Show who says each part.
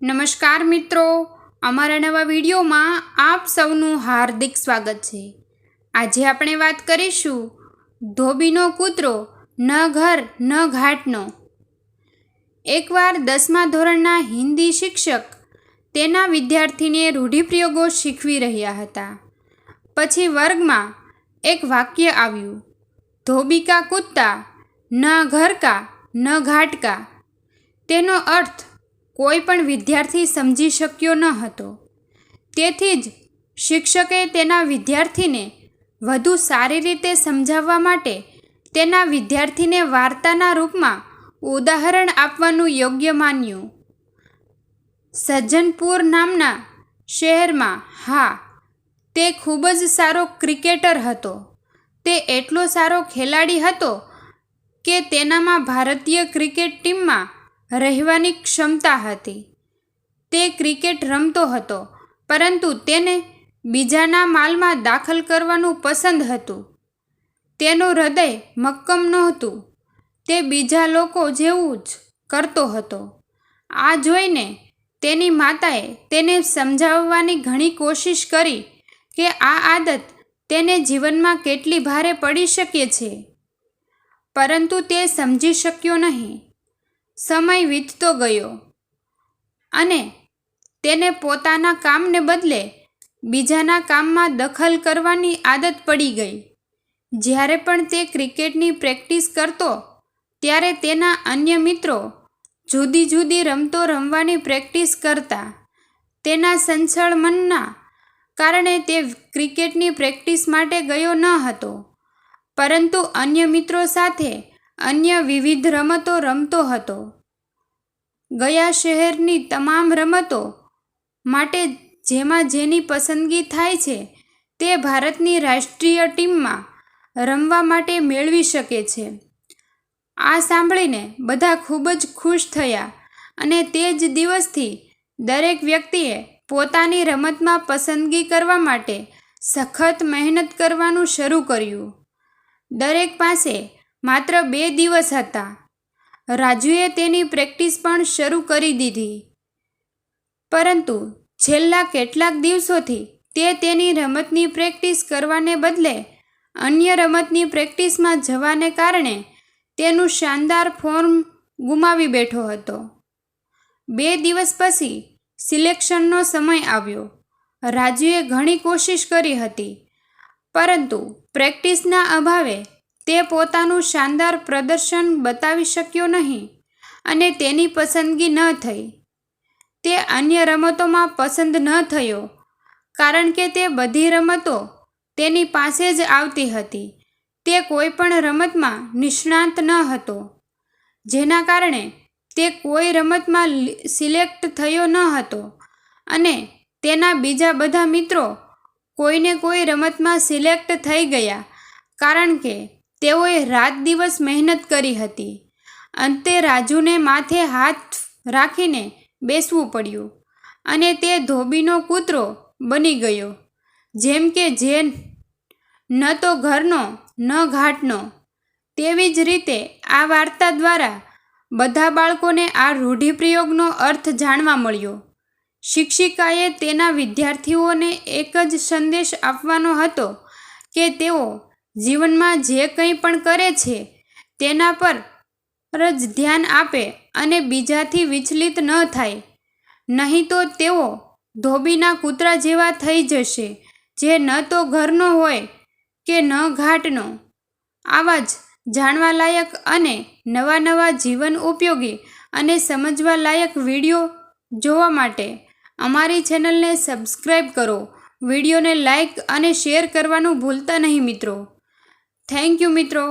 Speaker 1: નમસ્કાર મિત્રો. અમારા નવા વિડીયોમાં આપ સૌનું હાર્દિક સ્વાગત છે. આજે આપણે વાત કરીશું ધોબીનો કૂતરો ન ઘર, ન ઘાટનો. એકવાર દસમા ધોરણના હિન્દી શિક્ષક તેના વિદ્યાર્થીને રૂઢિપ્રયોગો શીખવી રહ્યા હતા. પછી વર્ગમાં એક વાક્ય આવ્યું, ધોબી કા કૂદતા ન ઘર કા, ન ઘાટ કા. તેનો અર્થ કોઈ પણ વિદ્યાર્થી સમજી શક્યો ન હતો. તેથી જ શિક્ષકે તેના વિદ્યાર્થીને વધુ સારી રીતે સમજાવવા માટે તેના વિદ્યાર્થીને વાર્તાના રૂપમાં ઉદાહરણ આપવાનું યોગ્ય માન્યું. સજ્જનપુર નામના શહેરમાં, હા, તે ખૂબ જ સારો ક્રિકેટર હતો. તે એટલો સારો ખેલાડી હતો કે તેનામાં ભારતીય ક્રિકેટ ટીમમાં રહેવાની ક્ષમતા હતી. તે ક્રિકેટ રમતો હતો, પરંતુ તેને બીજાના માલમાં દાખલ કરવાનું પસંદ હતું. તેનું હૃદય મક્કમ નહોતું. તે બીજા લોકો જેવું જ કરતો હતો. આ જોઈને તેની માતાએ તેને સમજાવવાની ઘણી કોશિશ કરી કે આ આદત તેને જીવનમાં કેટલી ભારે પડી શકે છે. પરંતુ તે સમજી શક્યો નહીં. સમય વીતતો ગયો અને તેને પોતાના કામને બદલે બીજાના કામમાં દખલ કરવાની આદત પડી ગઈ. જ્યારે પણ તે ક્રિકેટની પ્રેક્ટિસ કરતો, ત્યારે તેના અન્ય મિત્રો જુદી જુદી રમતો રમવાની પ્રેક્ટિસ કરતા. તેના સંછળ મનના કારણે તે ક્રિકેટની પ્રેક્ટિસ માટે ગયો ન હતો. પરંતુ અન્ય મિત્રો સાથે અન્ય વિવિધ રમતો રમતો હતો. ગયા શહેરની તમામ રમતો માટે જેમાં જેની પસંદગી થાય છે તે ભારતની રાષ્ટ્રીય ટીમમાં રમવા માટે મેળવી શકે છે. આ સાંભળીને બધા ખૂબ જ ખુશ થયા અને તે જ દિવસથી દરેક વ્યક્તિએ પોતાની રમતમાં પસંદગી કરવા માટે સખત મહેનત કરવાનું શરૂ કર્યું. દરેક પાસે માત્ર બે દિવસ હતા. રાજુએ તેની પ્રેક્ટિસ પણ શરૂ કરી દીધી. પરંતુ છેલ્લા કેટલાક દિવસોથી તે તેની રમતની પ્રેક્ટિસ કરવાને બદલે અન્ય રમતની પ્રેક્ટિસમાં જવાને કારણે તેનું શાનદાર ફોર્મ ગુમાવી બેઠો હતો. બે દિવસ પછી સિલેક્શનનો સમય આવ્યો. રાજુએ ઘણી કોશિશ કરી હતી, પરંતુ પ્રેક્ટિસના અભાવે તે પોતાનું શાનદાર પ્રદર્શન બતાવી શક્યો નહીં અને તેની પસંદગી ન થઈ. તે અન્ય રમતોમાં પસંદ ન થયો, કારણ કે તે બધી રમતો તેની પાસે જ આવતી હતી. તે કોઈ પણ રમતમાં નિષ્ણાત ન હતો, જેના કારણે તે કોઈ રમતમાં સિલેક્ટ થયો ન હતો અને તેના બીજા બધા મિત્રો કોઈને કોઈ રમતમાં સિલેક્ટ થઈ ગયા, કારણ કે તેઓએ રાત દિવસ મહેનત કરી હતી. અંતે રાજુને માથે હાથ રાખીને બેસવું પડ્યું અને તે ધોબીનો કૂતરો બની ગયો. જેમ કે જે ન તો ઘરનો, ન ઘાટનો. તેવી જ રીતે આ વાર્તા દ્વારા બધા બાળકોને આ રૂઢિપ્રયોગનો અર્થ જાણવા મળ્યો. શિક્ષિકાએ તેના વિદ્યાર્થીઓને એક જ સંદેશ આપવાનો હતો કે તેઓ જીવનમાં જે કંઈ પણ કરે છે, તેના પર જ ધ્યાન આપે અને બીજાથી વિચલિત ન થાય. નહીં તો તેઓ ધોબીના કૂતરા જેવા થઈ જશે, જે ન તો ઘરનો હોય કે ન ઘાટનો. આવા જ જાણવાલાયક અને નવા નવા જીવન ઉપયોગી અને સમજવા લાયક વીડિયો જોવા માટે અમારી ચેનલને સબસ્ક્રાઈબ કરો. વિડીયોને લાઈક અને શેર કરવાનું ભૂલતા નહીં મિત્રો. થેન્ક યુ મિત્રો